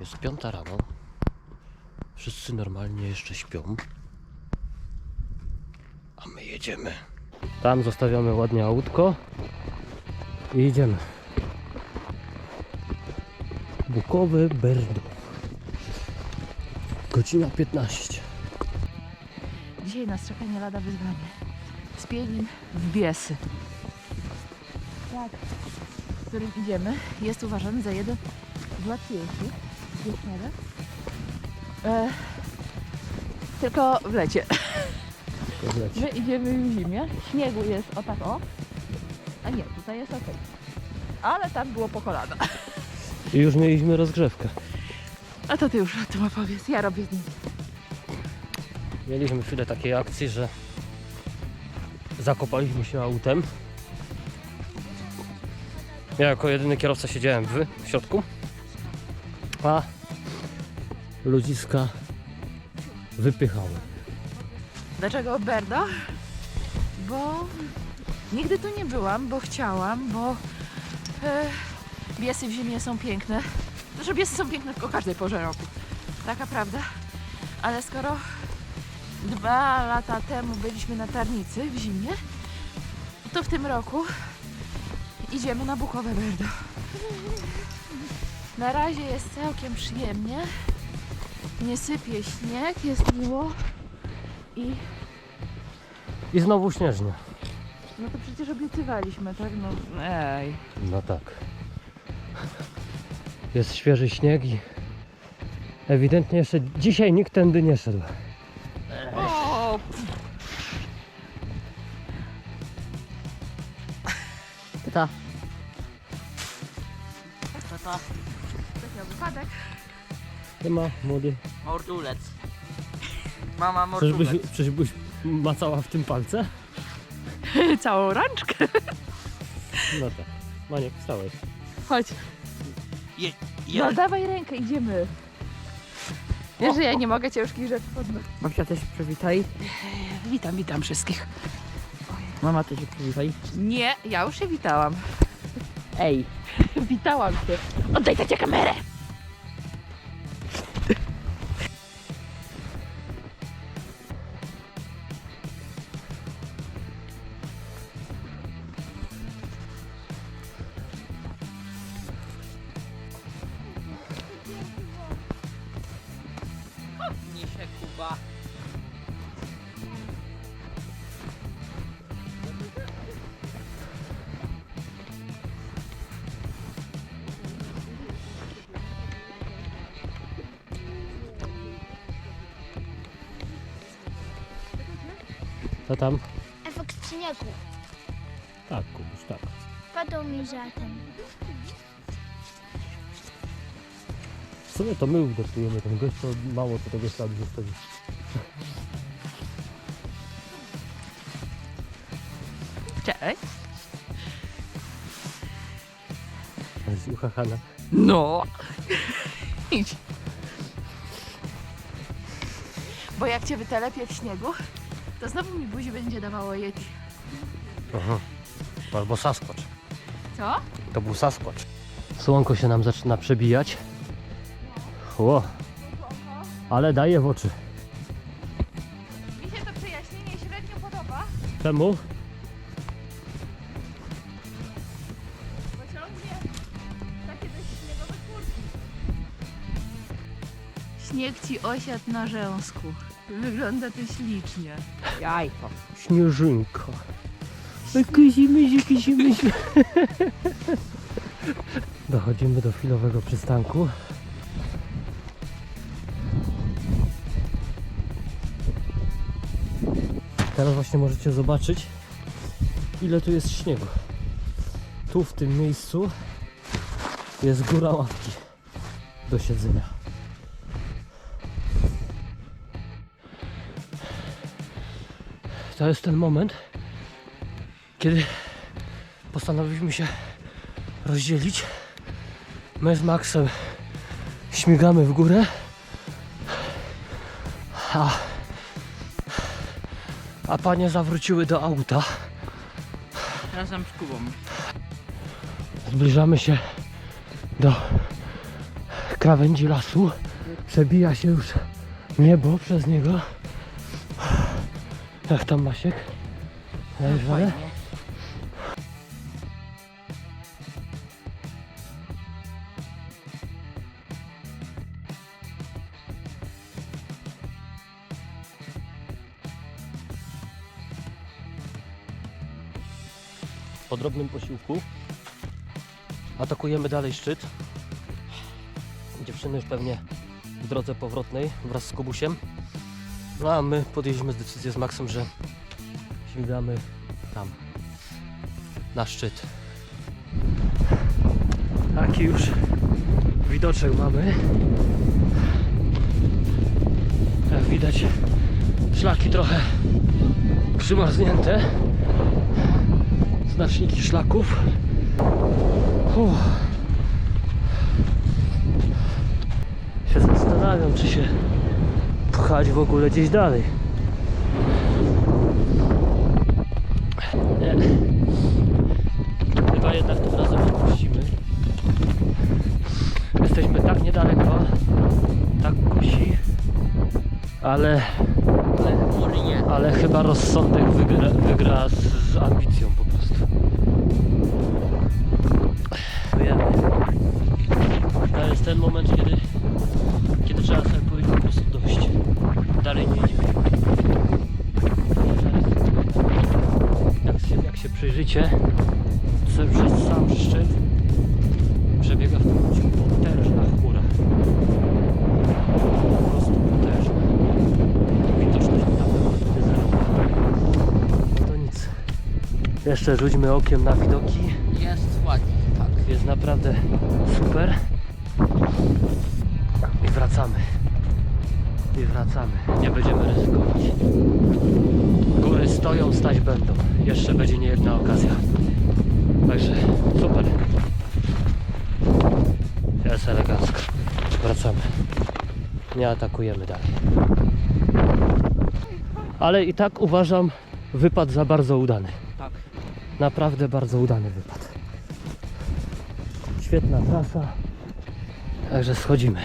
Jest piąta rano. Wszyscy normalnie jeszcze śpią. A my jedziemy. Tam zostawiamy ładnie autko i idziemy. Bukowe Berdo. Godzina 15. Dzisiaj nas czeka nie lada wyzwanie. Z w Biesy. Tak, w którym idziemy, jest uważany za jeden z łatwiejszych. Wieczniara. E, tylko w lecie. Pozleć. My idziemy w zimie. Śniegu jest o tak o. A nie, tutaj jest ok. Ale tam było po kolana. I już mieliśmy rozgrzewkę. A to ty już o tym opowiedz. Ja robię zdjęcie. Mieliśmy chwilę takiej akcji, że zakopaliśmy się autem. Ja jako jedyny kierowca siedziałem w, w środku, a ludziska wypychały. Dlaczego Berdo? Bo nigdy tu nie byłam, bo chciałam, bo e, biesy w zimie są piękne. Znaczy biesy są piękne o każdej porze roku. Taka prawda. Ale skoro dwa lata temu byliśmy na Tarnicy w zimie, to w tym roku idziemy na Bukowe Berdo. Na razie jest całkiem przyjemnie. Nie sypie śnieg, jest miło i I znowu śnieżnie. No to przecież obiecywaliśmy, tak? No ej. No tak. Jest świeży śnieg i ewidentnie jeszcze dzisiaj nikt tędy nie szedł. O! To. Ma młody. Mordulec. Mama Czyżbyś, mordulec. czyżbyś macała w tym palce? Całą rączkę. No tak. Maniek, wstałeś. Chodź. Je, No je. dawaj rękę, idziemy. Wiesz, że ja nie mogę ciężkich rzeczy podnosić. Babcia też się przywitaj. Witam, witam wszystkich. Mama też się przywitaj. Nie, ja już się witałam. Ej. Witałam się. Oddaj tacie kamerę. Co tam? Efekt śniegu. Tak, Kubuś, tak. Padał mi żatem. W sumie to my ugotujemy ten gość, to mało co tego śladu zostawi. Cześć. Z uchachana. No. Idź. Bo jak cię wytelepię w śniegu, to znowu mi buzi będzie dawało Yeti. Aha. Albo Sasquatch. Co? To był Sasquatch. Słonko się nam zaczyna przebijać. Ło. Ale daje w oczy. Mi się to przejaśnienie średnio podoba, Czemu? bo ciągnie takie dość śniegowe kurki. Śnieg ci osiadł na rzęsku. Wygląda to ślicznie. Jajko. Śnieżynka. Kuzimy się. Dochodzimy do chwilowego przystanku. Teraz właśnie możecie zobaczyć, ile tu jest śniegu. Tu w tym miejscu jest góra ławki do siedzenia. To jest ten moment, kiedy postanowiliśmy się rozdzielić. My z Maxem śmigamy w górę, a, a panie zawróciły do auta. Razem z Kubą. Zbliżamy się do krawędzi lasu. Przebija się już niebo przez niego. Jak tam Masiek? Fajnie. Po drobnym posiłku atakujemy dalej szczyt. Dziewczyny już pewnie w drodze powrotnej wraz z Kubusiem. No a my podjęliśmy decyzję z Maxem, że śmigamy tam na szczyt. Taki już widoczek mamy. Jak widać szlaki trochę przymarznięte znaczniki szlaków. Uff. Się zastanawiam, czy się pchać w ogóle gdzieś dalej. Nie. Chyba jednak tym razem odpuścimy. Jesteśmy tak niedaleko, tak kusi, ale Ale ale chyba rozsądek wygra, wygra z, z ambicją to przez sam szczyt przebiega w tym momencie potężna chmura. Po prostu potężna widoczność naprawdę zerowa. No to nic. Jeszcze rzućmy okiem na widoki. Jest ładnie, tak. Jest naprawdę super. I wracamy. I wracamy. Nie będziemy ryzykować. Góry stoją, stać będą. Jeszcze będzie nie jedna okazja. Także super. Jest elegancko. Wracamy. Nie atakujemy dalej. Ale i tak uważam wypad za bardzo udany. Tak. Naprawdę bardzo udany wypad. Świetna trasa. Także schodzimy.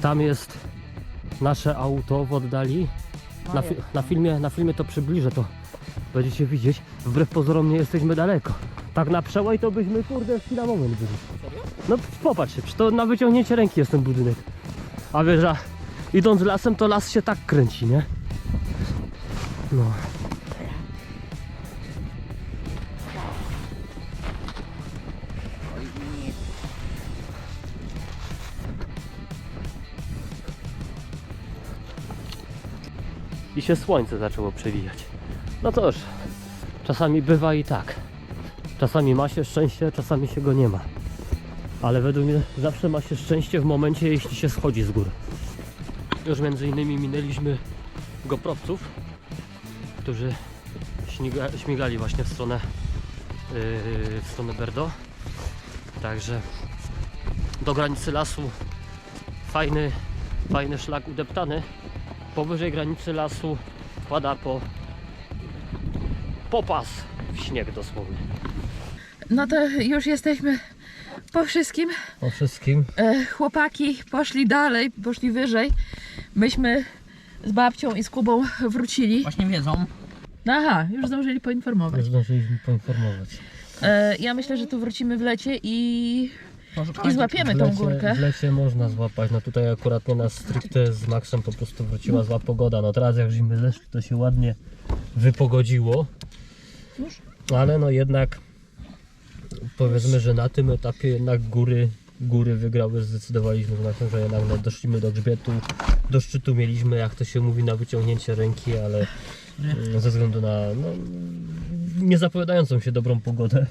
Tam jest nasze auto w oddali. Na, fi- na, filmie, na filmie to przybliżę, to będziecie widzieć. Wbrew pozorom nie jesteśmy daleko. Tak na przełaj to byśmy kurde chwila moment byli. No popatrz to na wyciągnięcie ręki jest ten budynek. A wiesz, a idąc lasem to las się tak kręci, nie? No. Się słońce zaczęło przewijać. No cóż, czasami bywa i tak. Czasami ma się szczęście, czasami się go nie ma. Ale według mnie zawsze ma się szczęście w momencie, jeśli się schodzi z góry. Już między innymi minęliśmy goprowców, którzy śmiga, śmigali właśnie w stronę, yy, w stronę Berdo. Także do granicy lasu fajny, fajny szlak udeptany. Powyżej granicy lasu pada po popas w śnieg dosłownie. No to już jesteśmy po wszystkim. O wszystkim. E, chłopaki poszli dalej, poszli wyżej. Myśmy z babcią i z Kubą wrócili. Właśnie wiedzą. Aha, już zdążyli poinformować. Już zdążyliśmy poinformować. E, ja myślę, że tu wrócimy w lecie i, i złapiemy W tą górkę. w lecie można złapać, no tutaj akurat nie nas stricte z Maxem po prostu wróciła zła pogoda. No teraz jak żeśmy zeszli to się ładnie wypogodziło. Już? Ale no jednak powiedzmy, że na tym etapie jednak góry, góry wygrały, zdecydowaliśmy z Maxem, że jednak no, doszliśmy do grzbietu, do szczytu mieliśmy, jak to się mówi, na wyciągnięcie ręki, ale ze względu na no, niezapowiadającą się dobrą pogodę,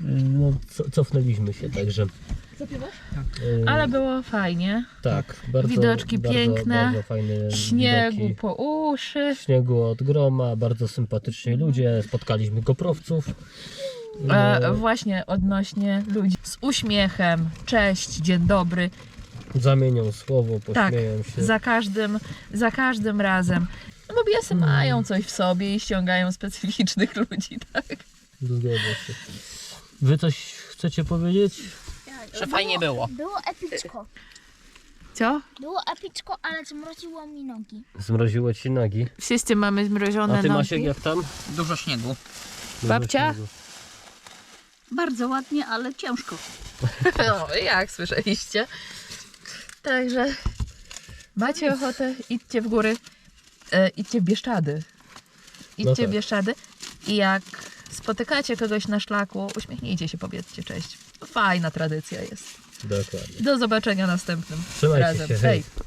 no, co- cofnęliśmy się, także y, Ale było fajnie. tak, bardzo, Widoczki bardzo, piękne, bardzo fajne Śniegu widoki. po uszy. śniegu od groma, bardzo sympatyczni ludzie, spotkaliśmy goprowców, E, właśnie odnośnie ludzi z uśmiechem, cześć, dzień dobry, Zamienią słowo, Tak, pośmieją się. za każdym, za każdym razem. No bo biesy Mm. mają coś w sobie i ściągają specyficznych ludzi, tak? Zgadza się. Wy coś chcecie powiedzieć? Że fajnie było. Było epicko. Co? Było epicko, ale zmroziło mi nogi. Zmroziło ci nogi. Wszyscy mamy zmrożone A ty nogi. Masiek jak tam? Dużo śniegu. Babcia? Bardzo ładnie, ale ciężko. No, jak słyszeliście. Także macie ochotę, idźcie w góry, e, idźcie w Bieszczady. Idźcie No tak. w Bieszczady i jak spotykacie kogoś na szlaku, uśmiechnijcie się, powiedzcie cześć. Fajna tradycja jest. Dokładnie. Do zobaczenia następnym Trzymajcie razem. się, hej. hej.